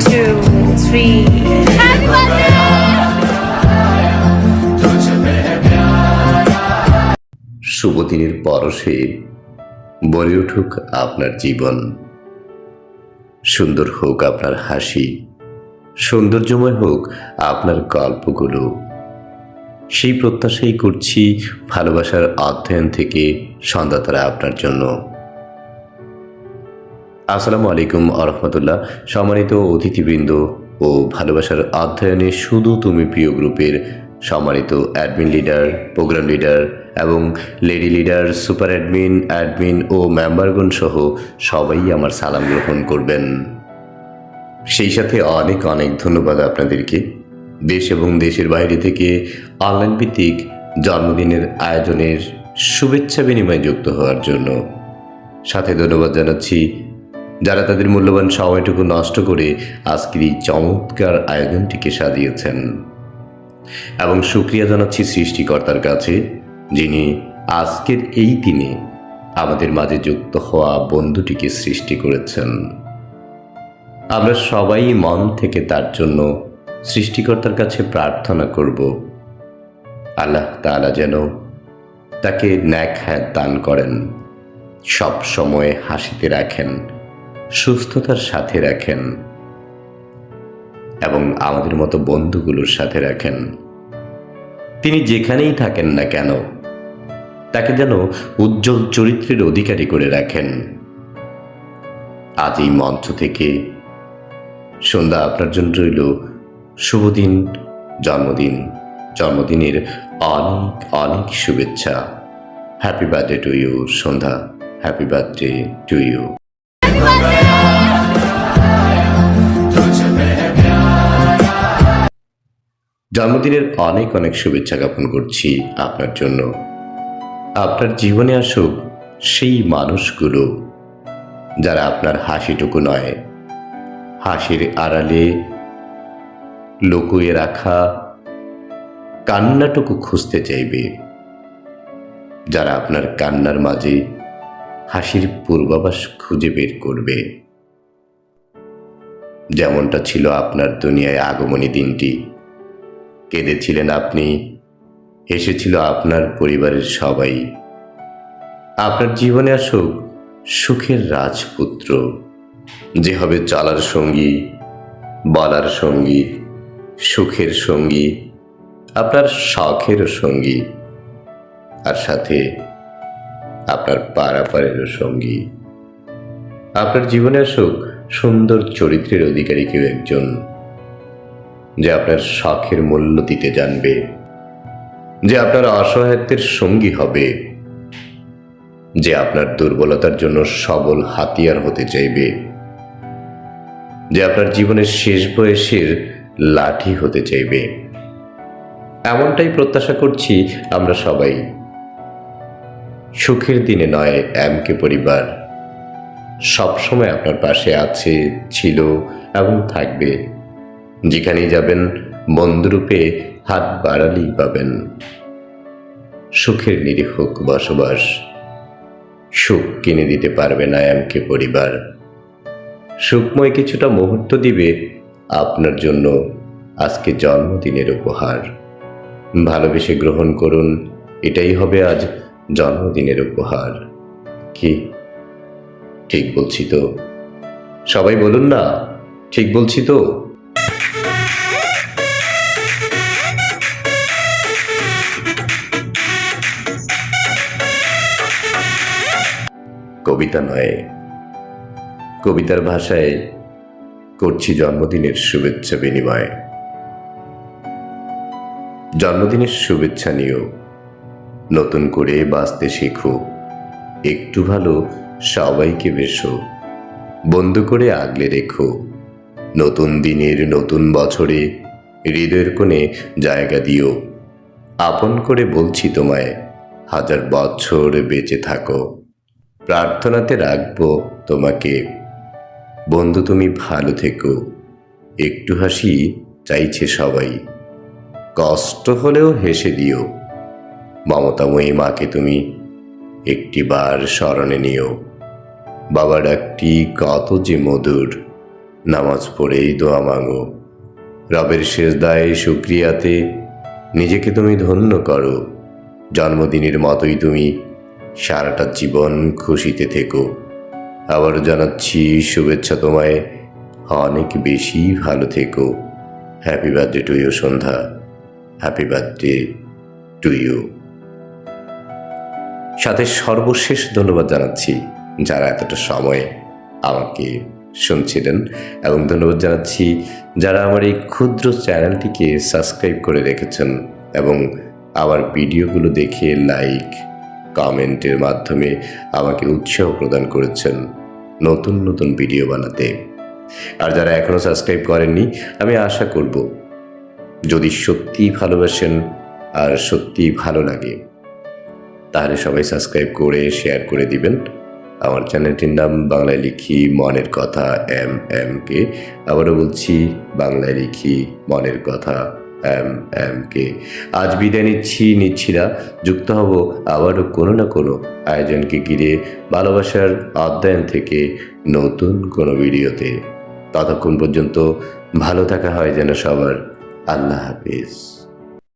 two, three. Happy birthday! শুভ দিনের পরশে বলে উঠুক আপনার জীবন সুন্দর হোক আপনার হাসি সৌন্দর্যময় হোক আপনার গল্পগুলো সেই প্রত্যাশাই করছি ভালোবাসার অধ্যয়ন থেকে সন্ধ্যাতারা আপনার জন্য আসসালামু আলাইকুম আরহামতুল্লাহ সম্মানিত অতিথিবৃন্দ ও ভালোবাসার অধ্যয়নে শুধু তুমি প্রিয় গ্রুপের সম্মানিত অ্যাডমিন লিডার, প্রোগ্রাম লিডার এবং lady leader, super admin admin ও মেম্বারগণ সহ সবাই আমার সালাম গ্রহণ করবেন। সেই সাথে অনেক অনেক ধন্যবাদ আপনাদেরকে। দেশ এবং দেশের বাইরে থেকে অনলাইন ভিত্তিক জন্মদিনের আয়োজনের শুভেচ্ছা বিনিময়ে যুক্ত হওয়ার জন্য। সাথে ধন্যবাদ জানাচ্ছি যারা তাদের মূল্যবান সময়টুকু নষ্ট করে আজকের এই চমৎকার আয়োজনটিকে সাজিয়েছেন। এবং সুক্রিয়া জানাচ্ছি সৃষ্টিকর্তার কাছে, যিনি আজকের এই দিনে আমাদের মাঝে যুক্ত হওয়া বন্ধুটিকে সৃষ্টি করেছেন। আমরা সবাই মন থেকে তার জন্য সৃষ্টিকর্তার কাছে প্রার্থনা করব, আল্লাহ তাআলা যেন তাকে ন্যাক দান করেন, সব সময় হাসিতে রাখেন সুস্থতার সাথে রাখেন এবং আমাদের মতো বন্ধুগুলোর সাথে রাখেন। তিনি যেখানেই থাকেন না কেন, তাকে যেন উজ্জ্বল চরিত্রের অধিকারী করে রাখেন। আজ এই মঞ্চ থেকে সন্ধ্যা আপনার জন্য রইল শুভদিন, জন্মদিন। জন্মদিনের অনেক অনেক শুভেচ্ছা। Happy birthday to you Sandhya. Happy birthday to you জন্মদিনের অনেক অনেক শুভেচ্ছা জ্ঞাপন করছি আপনার জন্য। আপনার জীবনে আসুক সেই মানুষগুলো যারা আপনার হাসিটুকু নয়। হাসির আড়ালে লুকুয়ে রাখা কান্নাটুকু খুঁজতে চাইবে। যারা আপনার কান্নার মাঝে হাসির পূর্বাভাস খুঁজে বের করবে। যেমনটা ছিল আপনার দুনিয়ায় আগমনী দিনটি। কেঁদেছিলেন আপনি, এসেছিল আপনার পরিবারের সবাই। আপনার জীবনে আসুক সুখের রাজপুত্র, যে হবে চলার সঙ্গী, বলার সঙ্গী, সুখের সঙ্গী, আপনার শখেরও সঙ্গী। আর সাথে আপনার পারাপারেরও সঙ্গী। আপনার জীবনে আসুক সুন্দর চরিত্রের অধিকারী কেউ একজন, যে আপনার শখের মূল্য দিতে জানবে, যে আপনার অসহায়ত্বের সঙ্গী হবে, যে আপনার দুর্বলতার জন্য সবল হাতিয়ার হতে চাইবে, যে আপনার জীবনের শেষ বয়সের লাঠি হতে চাইবে। এমনটাই প্রত্যাশা করছি আমরা সবাই। সুখের দিনে নয়, এমকে পরিবার। সবসময় আপনার পাশে আছে, ছিল এবং থাকবে। যেখানেই যাবেন বন্ধুরূপে হাত বাড়ালেই পাবেন। সুখের নিরীহ বসবাস। সুখ কিনে দিতে পারবে না এমকে পরিবার। সুখময় কিছুটা মুহূর্ত দিবে আপনার জন্য আজকে জন্মদিনের উপহার। ভালোবেসে গ্রহণ করুন, এটাই হবে আজ জন্মদিনের উপহার। কি? ঠিক বলছি তো? সবাই বলুন না, ঠিক বলছি তো? কবিতা নয়, কবিতার ভাষায় করছি জন্মদিনের শুভেচ্ছা বিনিময়। জন্মদিনের শুভেচ্ছা নিও নতুন করে বাঁচতে শেখো। একটু ভালো সবাইকে বেশো বন্ধু করে আগলে রেখো। নতুন দিনের নতুন বছরে হৃদয়ের কোণে জায়গা দিও। আপন করে বলছি তোমায়, হাজার বছর বেঁচে থাকো। প্রার্থনাতে রাখব তোমাকে। বন্ধু, তুমি ভালো থেকো। একটু হাসি চাইছে সবাই। কষ্ট হলেও হেসে দিও। মমতাময়ী মাকে তুমি একটিবার স্মরণে নিও। বাবা ডাকটি কত যে মধুর নামাজ পড়েই দোয়া মাঙো রবের শেষ দায় সুক্রিয়াতে নিজেকে তুমি ধন্য করো। জন্মদিনের মতোই তুমি সারাটা জীবন খুশিতে থেকো। আবার জানাচ্ছি শুভেচ্ছা তোমায় অনেক বেশি ভালো থেকো। Happy birthday to you Sandhya. Happy birthday to you. সাথে সর্বশেষ ধন্যবাদ জানাচ্ছি যারা এতটা সময় আমাকে শুনছিলেন এবং ধন্যবাদ জানাচ্ছি যারা আমার এই ক্ষুদ্র চ্যানেলটিকে সাবস্ক্রাইব করে রেখেছেন এবং আমার ভিডিওগুলো দেখে লাইক, কমেন্টের মাধ্যমে আমাকে উৎসাহ প্রদান করেছেন নতুন নতুন ভিডিও বানাতে। আর যারা এখনও সাবস্ক্রাইব করেননি, আমি আশা করব যদি সত্যিই ভালোবাসেন আর সত্যিই ভালো লাগে তাহলে সবাই সাবস্ক্রাইব করে শেয়ার করে দিবেন। আমার চ্যানেলটির নাম বাংলায় লিখি মনের কথা এম এম কে আবারও বলছি, বাংলায় লিখি মনের কথা এম এম কে আজ বিদায় নিচ্ছি নিচ্ছি না, যুক্ত হব আবারও কোনো না কোনো আয়োজনকে ঘিরে ভালোবাসার অধ্যয়ন থেকে নতুন কোনো ভিডিওতে। ততক্ষণ পর্যন্ত ভালো থাকা হয় যেন সবার। আল্লাহ হাফিজ।